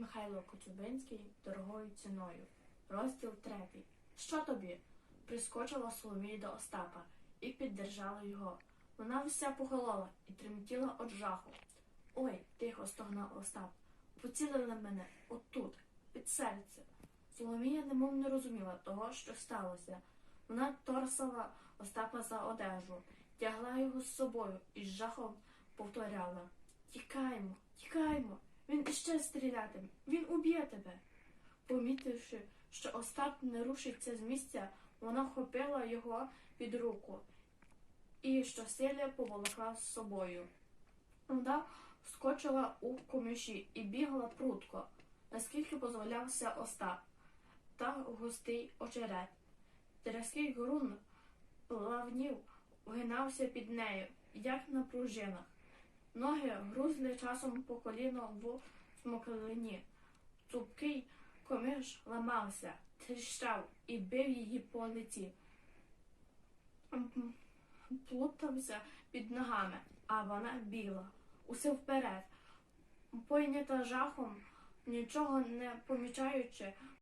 Михайло Коцюбинський дорогою ціною. Розділ третій. Що тобі? Прискочила Соломія до Остапа і піддержала його. Вона вся похолола і тремтіла від жаху. Ой, тихо стогнав Остап. Поцілили мене отут, під серце. Соломія немов не розуміла того, що сталося. Вона торсала Остапа за одежу, тягла його з собою і з жахом повторяла Тікаємо, тікаємо, він іще стрілятиме, він уб'є тебе. Помітивши, що Остап не рушиться з місця, вона вхопила його під руку і щосилля поволокла з собою. Вона вскочила у коміші і бігла прутко, наскільки дозволявся Остап та густий очерет. Терезький ґрунт плавнів, вгинався під нею, як на пружинах. Ноги грузли часом по коліно в смоклині. Цупкий комиш ламався, тріщав і бив її по лиці. Плутався під ногами, а вона біла. Усе вперед. Пойнята жахом, нічого не помічаючи,